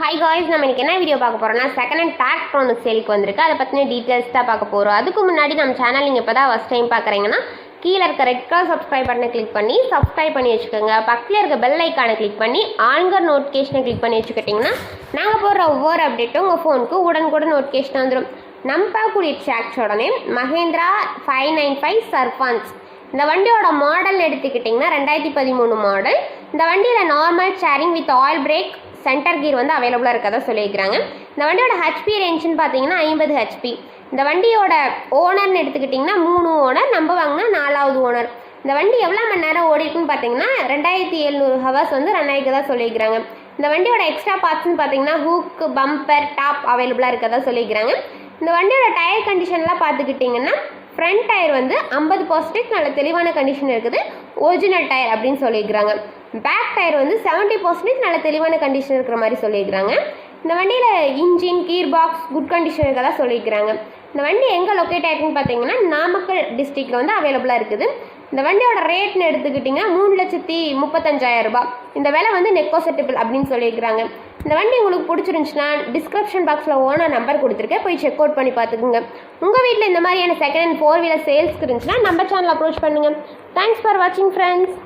High guys நம்ம இன்றைக்கி என்ன வீடியோ பார்க்க போகிறோம்னா செகண்ட் ஹேண்ட் டிராக்டர் ஒன்று சேலுக்கு வந்திருக்கு. அதை பற்றின டீட்டெயில்ஸ் தான் பார்க்க போகிறோம் அதுக்கு முன்னாடி நம்ம சேனல் நீங்கள் இப்போ தான் ஃபஸ்ட் டைம் பார்க்குறீங்கன்னா கீழே இருக்க ரெட் கலர் சப்ஸ்கிரைப் பட்டனை கிளிக் பண்ணி சப்ஸ்கிரைப் பண்ணி வச்சுக்கோங்க. பக்கத்தில் இருக்க பெல் ஐக்கானை கிளிக் பண்ணி ஆன்கர் நோட்டிஃபிகேஷனை கிளிக் பண்ணி வச்சுக்கிட்டிங்கன்னா நாங்கள் போடுற ஒவ்வொரு அப்டேட்டும் உங்கள் ஃபோனுக்கு உடனுக்குடன் நோட்டிஃபிகேஷன் வந்துடும் நம்ம பார்க்கக்கூடிய ட்ராக்டரோட name Mahindra five nine five Sarpanch இந்த வண்டியோட மாடல் எடுத்துக்கிட்டிங்கன்னா ரெண்டாயிரத்தி பதிமூணு மாடல் இந்த வண்டியில் normal steering with oil brake center gear வந்து அவைலபிளாக இருக்கதா சொல்லியிருக்கிறாங்க. இந்த வண்டியோட ஹெச்பி ரேஞ்சுன்னு பார்த்தீங்கன்னா ஐம்பது ஹெச்பி இந்த வண்டியோட ஓனர்னு எடுத்துக்கிட்டிங்கன்னா மூணு ஓனர் நம்ம வாங்கினா நாலாவது ஓனர் இந்த வண்டி எவ்வளோ மணி நேரம் ஓடிருக்குன்னு பார்த்தீங்கன்னா ரெண்டாயிரத்தி எழுநூறு ஹவர்ஸ் வந்து ரன் ஆகிக்கதா சொல்லியிருக்கிறாங்க. இந்த வண்டியோட எக்ஸ்ட்ரா பார்ட்ஸ்னு பார்த்தீங்கன்னா ஹூக்கு பம்பர் டாப் அவைலபிளாக இருக்கதா சொல்லியிருக்கிறாங்க. இந்த வண்டியோட டயர் கண்டிஷன்லாம் பார்த்துக்கிட்டிங்கன்னா ஃப்ரண்ட் டயர் வந்து ஐம்பது பர்சன்டேஜ் நல்ல தெளிவான கண்டிஷன் இருக்குது. ஒரிஜினல் டயர் அப்படின்னு சொல்லியிருக்கிறாங்க. பேக் டயர் வந்து செவன்ட்டி பர்சன்டேஜ் நல்ல தெளிவான கண்டிஷன் இருக்கிற மாதிரி சொல்லியிருக்கிறாங்க. இந்த வண்டியில் engine gear box good condition இருக்கதான் சொல்லியிருக்கிறாங்க. இந்த வண்டி எங்கே லொக்கேட் ஆயிருக்குன்னு பார்த்தீங்கன்னா நாமக்கல் டிஸ்ட்ரிக்டில் வந்து அவைலபிளாக இருக்குது. இந்த வண்டியோட ரேட்னு எடுத்துக்கிட்டிங்கன்னா மூணு லட்சத்தி முப்பத்தஞ்சாயிரம் ரூபாய். இந்த விலை வந்து நெக்கோசெட்டபிள் அப்படின்னு சொல்லியிருக்கிறாங்க. இந்த வண்டி உங்களுக்கு பிடிச்சிருந்துச்சுன்னா டிஸ்கிரிப்ஷன் பாக்ஸில் ஓனர் நம்பர் கொடுத்துருக்கேன். போய் செக் அவுட் பண்ணி பார்த்துக்குங்க. உங்கள் வீட்டில் இந்த மாதிரியான செகண்ட் ஹேண்ட் ஃபோர் வீலர் சேல்ஸ்க்கு இருந்துச்சுன்னா நம்ம சேனல் அப்ரோச் பண்ணுங்கள் தேங்க்ஸ் ஃபார் வாட்சிங் ஃப்ரெண்ட்ஸ்